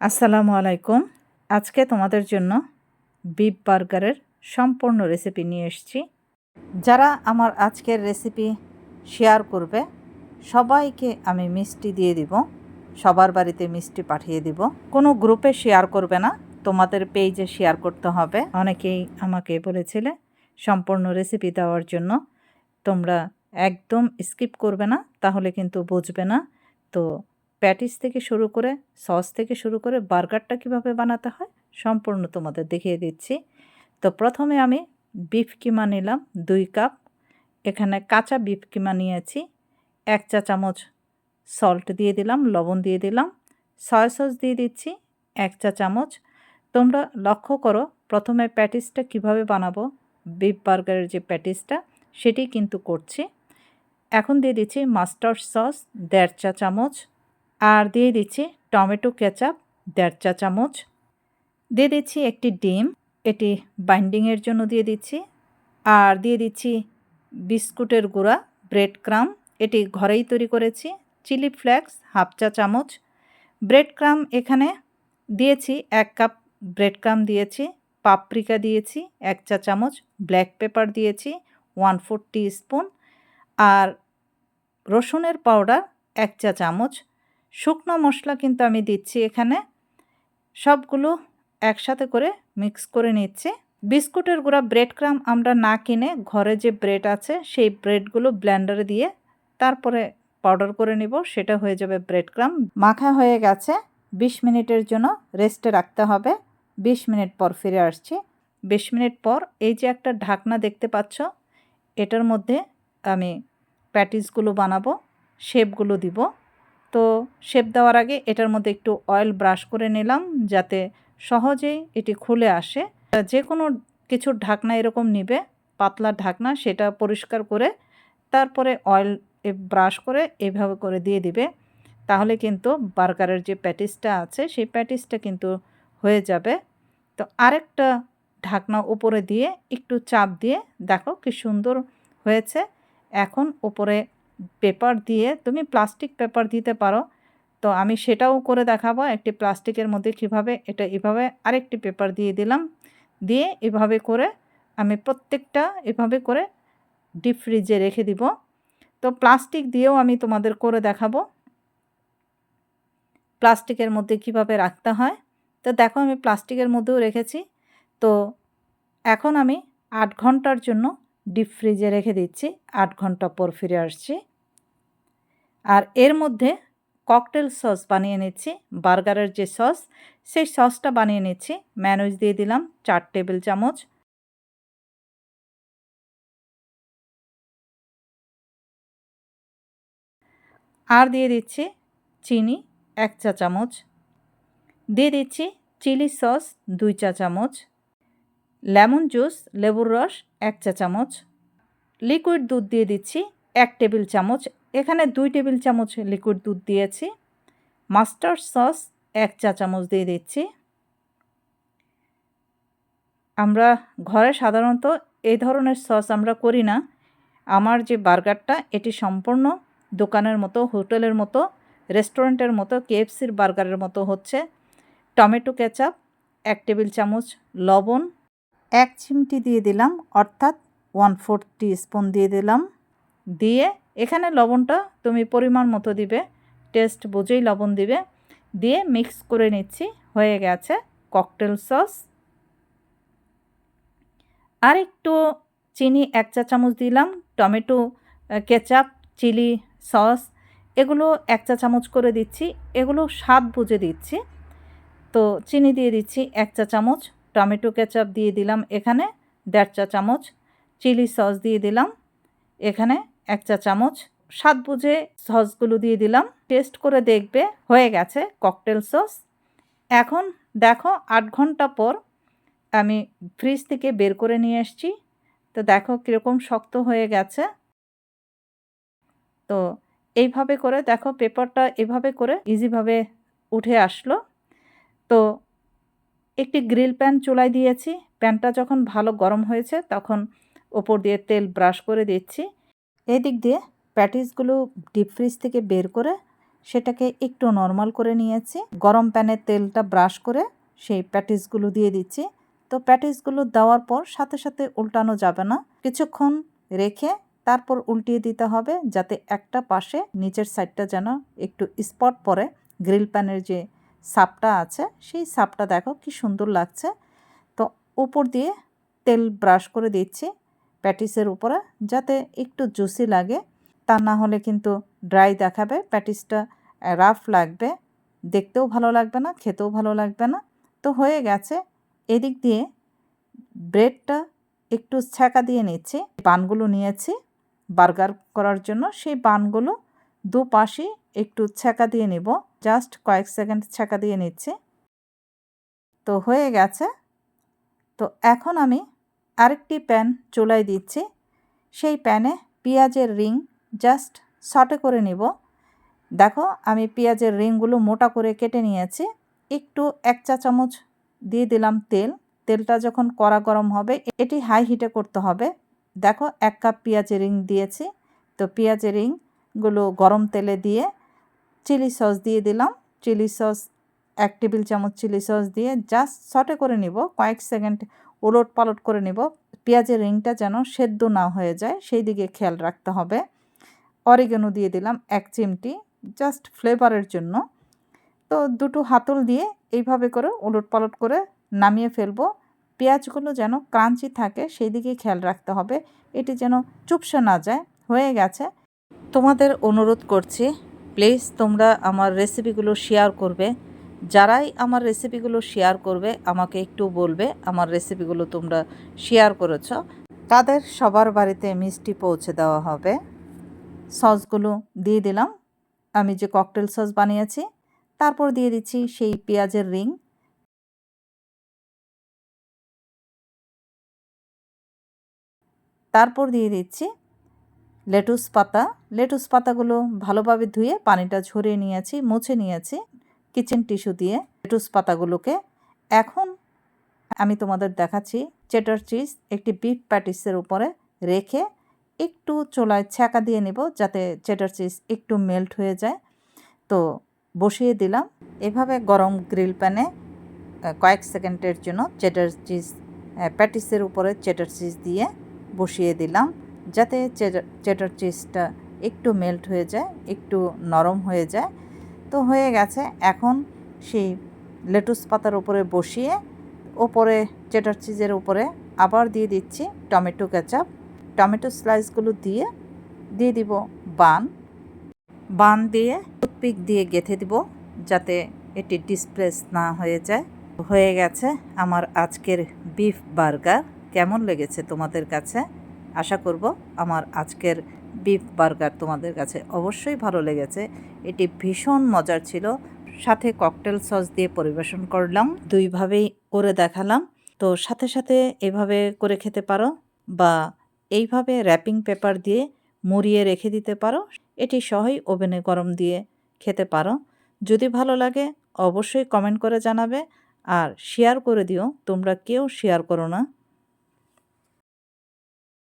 আসসালামু আলাইকুম। আজকে তোমাদের জন্য বিফ বার্গারের সম্পূর্ণ রেসিপি নিয়ে এসেছি। যারা আমার আজকের রেসিপি শেয়ার করবে, সবাইকে আমি মিষ্টি দিয়ে দিব, সবার বাড়িতে মিষ্টি পাঠিয়ে দিব। কোনো গ্রুপে শেয়ার করবে না, তোমাদের পেজে শেয়ার করতে হবে। অনেকেই আমাকে বলেছিলে সম্পূর্ণ রেসিপি দেওয়ার জন্য, তোমরা একদম স্কিপ করবে না, তাহলে কিন্তু বুঝবে না। তো প্যাটিস থেকে শুরু করে সস থেকে শুরু করে বার্গারটা কীভাবে বানাতে হয় সম্পূর্ণ তোমাদের দেখিয়ে দিচ্ছি। তো প্রথমে আমি বিফ কিমা নিলাম দুই কাপ। এখানে কাঁচা বিফ কিমা নিয়েছি। এক চা চামচ সল্ট দিয়ে দিলাম, লবণ দিয়ে দিলাম। সয়া সস দিয়ে দিচ্ছি এক চা চামচ। তোমরা লক্ষ্য করো, প্রথমে প্যাটিসটা কীভাবে বানাবো, বিফ বার্গারের যে প্যাটিসটা, সেটি কিন্তু করছি। এখন দিয়ে দিচ্ছি মাস্টার্ড সস, দেড় চা চামচ। আর দিয়ে দিচ্ছি টমেটো কেচাপ, দেড় চা চামচ। দিয়ে দিচ্ছি একটি ডিম, এটি বাইন্ডিংয়ের জন্য দিয়ে দিচ্ছি। আর দিয়ে দিচ্ছি বিস্কুটের গুঁড়া, ব্রেড ক্রাম, এটি ঘরেই তৈরি করেছি। চিলি ফ্লেক্স, হাফ চা চামচ। ব্রেড ক্রাম এখানে দিয়েছি এক কাপ ব্রেড ক্রাম দিয়েছি, পাপরিকা দিয়েছি এক চা চামচ, ব্ল্যাক পেপার দিয়েছি ওয়ান ফোর স্পুন। আর রসুনের পাউডার এক চা চামচ। শুকনো মশলা কিন্তু আমি দিচ্ছি এখানে। সবগুলো একসাথে করে মিক্স করে নিচ্ছি। বিস্কুটের গুঁড়া ব্রেড ক্রাম আমরা না কিনে ঘরে যে ব্রেড আছে, সেই ব্রেডগুলো ব্ল্যান্ডারে দিয়ে তারপরে পাউডার করে নিব, সেটা হয়ে যাবে ব্রেড ক্রাম মাখা হয়ে গেছে। বিশ মিনিটের জন্য রেস্টে রাখতে হবে। বিশ মিনিট পর ফিরে আসছি। বিশ মিনিট পর এই যে একটা ঢাকনা দেখতে পাচ্ছ, এটার মধ্যে আমি প্যাটিসগুলো বানাবো শেপগুলো দিব। তো শেপ দেওয়ার আগে এটার মধ্যে একটু অয়েল ব্রাশ করে নিলাম যাতে সহজেই এটি খুলে আসে। যে কোনো কিছুর ঢাকনা এরকম নিবে, পাতলা ঢাকনা, সেটা পরিষ্কার করে তারপরে অয়েল ব্রাশ করে এভাবে করে দিয়ে দিবে। তাহলে কিন্তু বার্গারের যে প্যাটিসটা আছে, সেই প্যাটিসটা কিন্তু হয়ে যাবে। তো আরেকটা ঢাকনা উপরে দিয়ে একটু চাপ দিয়ে দেখো কি সুন্দর হয়েছে। এখন উপরে পেপার দিয়ে, তুমি প্লাস্টিক পেপার দিতে পারো। তো আমি সেটাও করে দেখাবো, একটি প্লাস্টিকের মধ্যে কীভাবে, এটা এভাবে আরেকটি পেপার দিয়ে দিলাম। দিয়ে এভাবে করে আমি প্রত্যেকটা এভাবে করে ডিপ ফ্রিজে রেখে দিব। তো প্লাস্টিক দিয়েও আমি তোমাদের করে দেখাবো। প্লাস্টিকের মধ্যে কীভাবে রাখতে হয়। তো দেখো আমি প্লাস্টিকের মধ্যেও রেখেছি। তো এখন আমি আট ঘণ্টার জন্য ডিপ ফ্রিজে রেখে দিচ্ছি, আট ঘণ্টা পর ফিরে আসছি। আর এর মধ্যে ককটেল সস বানিয়ে নিচ্ছি, বার্গারের যে সস, সেই সসটা বানিয়ে নিচ্ছি। ম্যানুজ দিয়ে দিলাম চার টেবিল চামচ। আর দিয়ে দিচ্ছি চিনি এক চা চামচ। দিয়ে দিচ্ছি চিলি সস দুই চা চামচ। লেমন জুস, লেবুর রস, এক চা চামচ। লিকুইড দুধ দিয়ে দিচ্ছি এক টেবিল চামচ। এখানে দুই টেবিল চামচ লিকুইড দুধ দিয়েছি। মাস্টার্ড সস এক চা চামচ দিয়ে দিচ্ছি। আমরা ঘরে সাধারণত এই ধরনের সস আমরা করি না। আমার যে বার্গারটা, এটি সম্পূর্ণ দোকানের মতো, হোটেলের মতো, রেস্টুরেন্টের মতো, কেএফসির বার্গারের মতো হচ্ছে। টমেটো কেচাপ, এক টেবিল চামচ লবণ এক চিমটি দিয়ে দিলাম, অর্থাৎ ওয়ান ফোর স্পুন দিয়ে দিলাম। দিয়ে এখানে লবণটা তুমি পরিমাণ মতো দিবে টেস্ট বুঝেই লবণ দিবে। দিয়ে মিক্স করে নিচ্ছি, হয়ে গেছে ককটেল সস আর একটু চিনি, এক চা চামচ দিলাম, টমেটো কেচাপ চিলি সস এগুলো এক চা চামচ করে দিচ্ছি, এগুলো স্বাদ বুঝে দিচ্ছি। তো চিনি দিয়ে দিচ্ছি এক চা চামচ। টমেটো কেচাপ দিয়ে দিলাম এখানে দেড় চা চামচ, চিলি সস দিয়ে দিলাম এখানে এক চা চামচ স্বাদ বুঝে সসগুলো দিয়ে দিলাম। টেস্ট করে দেখবে হয়ে গেছে ককটেল সস। এখন দেখো আট ঘণ্টা পর আমি ফ্রিজ থেকে বের করে নিয়ে এসছি। তো দেখো কীরকম শক্ত হয়ে গেছে। তো এইভাবে করে দেখো পেপারটা এভাবে করে ইজিভাবে উঠে আসলো। তো একটি গ্রিল প্যান চুলাই দিয়েছি। প্যানটা যখন ভালো গরম হয়েছে তখন ওপর দিয়ে তেল ব্রাশ করে দিচ্ছি। এই দিক দিয়ে প্যাটিসগুলো ডিপ ফ্রিজ থেকে বের করে সেটাকে একটু নর্মাল করে নিয়েছি। গরম প্যানে তেলটা ব্রাশ করে সেই প্যাটিসগুলো দিয়ে দিচ্ছি। তো প্যাটিসগুলো দেওয়ার পর সাথে সাথে উল্টানো যাবে না। কিছুক্ষণ রেখে তারপর উল্টিয়ে দিতে হবে যাতে একটা পাশে নিচের সাইডটা যেন একটু স্পট পরে। গ্রিল প্যানের যে সাপটা আছে, সেই সাপটা দেখো কি সুন্দর লাগছে। তো উপর দিয়ে তেল ব্রাশ করে দিচ্ছি প্যাটিসের উপরে যাতে একটু জুসি লাগে। তা না হলে কিন্তু ড্রাই দেখাবে, প্যাটিসটা রাফ লাগবে, দেখতেও ভালো লাগবে না, খেতেও ভালো লাগবে না। তো হয়ে গেছে, এদিক দিয়ে ব্রেডটা একটু ছ্যাঁকা দিয়ে নিচ্ছি। বানগুলো নিয়েছি, বার্গার করার জন্য। সেই বানগুলো দুপাশে একটু ছ্যাঁকা দিয়ে নিব। জাস্ট কয়েক সেকেন্ড ছ্যাঁকা দিয়ে নিচ্ছি। তো হয়ে গেছে। তো এখন আমি আরেকটি প্যান চুলাই দিচ্ছি। সেই প্যানে পেঁয়াজের রিং জাস্ট শর্টে করে নিব। দেখো, আমি পেঁয়াজের রিংগুলো মোটা করে কেটে নিয়েছি। একটু এক চা চামচ দিয়ে দিলাম তেল। তেলটা যখন কড়া গরম হবে, এটি হাই হিটে করতে হবে। দেখো, এক কাপ পেঁয়াজের রিং দিয়েছি। তো পেঁয়াজের রিংগুলো গরম তেলে দিয়ে চিলি সস দিয়ে দিলাম। চিলি সস, এক টেবিল চামচ চিলি সস দিয়ে জাস্ট সটে করে নিব। কয়েক সেকেন্ড ওলট পালট করে নিব। পেঁয়াজের রিংটা যেন সেদ্ধ না হয়ে যায়, সেই দিকে খেয়াল রাখতে হবে। অরিগেনো দিয়ে দিলাম এক চিমটি জাস্ট ফ্লেভারের জন্য। তো দুটো হাতল দিয়ে এইভাবে করে ওলট পালট করে নামিয়ে ফেলব। পেঁয়াজগুলো যেন ক্রাঞ্চি থাকে, সেই দিকে খেয়াল রাখতে হবে। এটি যেন চুপসে না যায়, হয়ে গেছে। তোমাদের অনুরোধ করছি প্লিজ তোমরা আমার রেসিপিগুলো শেয়ার করবে। যারাই আমার রেসিপিগুলো শেয়ার করবে, আমাকে একটু বলবে আমার রেসিপিগুলো তোমরা শেয়ার করেছ। তাদের সবার বাড়িতে মিষ্টি পৌঁছে দেওয়া হবে। সসগুলো দিয়ে দিলাম। আমি যে ককটেল সস বানিয়েছি, তারপর দিয়ে দিচ্ছি সেই পেঁয়াজের রিং তারপর দিয়ে দিচ্ছি লেটুস পাতা। লেটুস পাতাগুলো ভালোভাবে ধুয়ে পানিটা ঝরিয়ে নিয়েছি, মুছে নিয়েছি কিচেন টিস্যু দিয়ে। লেটুস পাতাগুলোকে এখন আমি তোমাদের দেখাচ্ছি চেটার চিজ একটি বিফ প্যাটিসের উপরে রেখে একটু চোলায় ছ্যাঁকা দিয়ে নেব যাতে চেটার চিজ একটু মেল্ট হয়ে যায়। তো বসিয়ে দিলাম। এভাবে গরম গ্রিল প্যানে কয়েক সেকেন্ডের জন্য চেটার চিজ প্যাটিসের উপরে চেটার চিজ দিয়ে বসিয়ে দিলাম। যাতে চেটার চিজটা একটু মেল্ট হয়ে যায়, একটু নরম হয়ে যায়। তো হয়ে গেছে, এখন সেই লেটুস পাতার উপরে বসিয়ে ওপরে চেটার চিজের উপরে আবার দিয়ে দিচ্ছি টমেটো কেচাপ। টমেটো স্লাইসগুলো দিয়ে দিয়ে দিব বান। বান দিয়ে টুথপিক দিয়ে গেঁথে দিব যাতে এটি ডিসপ্লেস না হয়ে যায়। হয়ে গেছে আমার আজকের বিফ বার্গার কেমন লেগেছে তোমাদের কাছে? আশা করব আমার আজকের বিফ বার্গার তোমাদের কাছে অবশ্যই ভালো লেগেছে। এটি ভীষণ মজার ছিল। সাথে ককটেল সস দিয়ে পরিবেশন করলাম। দুইভাবেই করে দেখালাম। তো সাথে সাথে এভাবে করে খেতে পারো বা এইভাবে র্যাপিং পেপার দিয়ে মুড়িয়ে রেখে দিতে পারো। এটি সহই ওভেনে গরম দিয়ে খেতে পারো। যদি ভালো লাগে অবশ্যই কমেন্ট করে জানাবে। আর শেয়ার করে দিও। তোমরা কেউ শেয়ার করো না।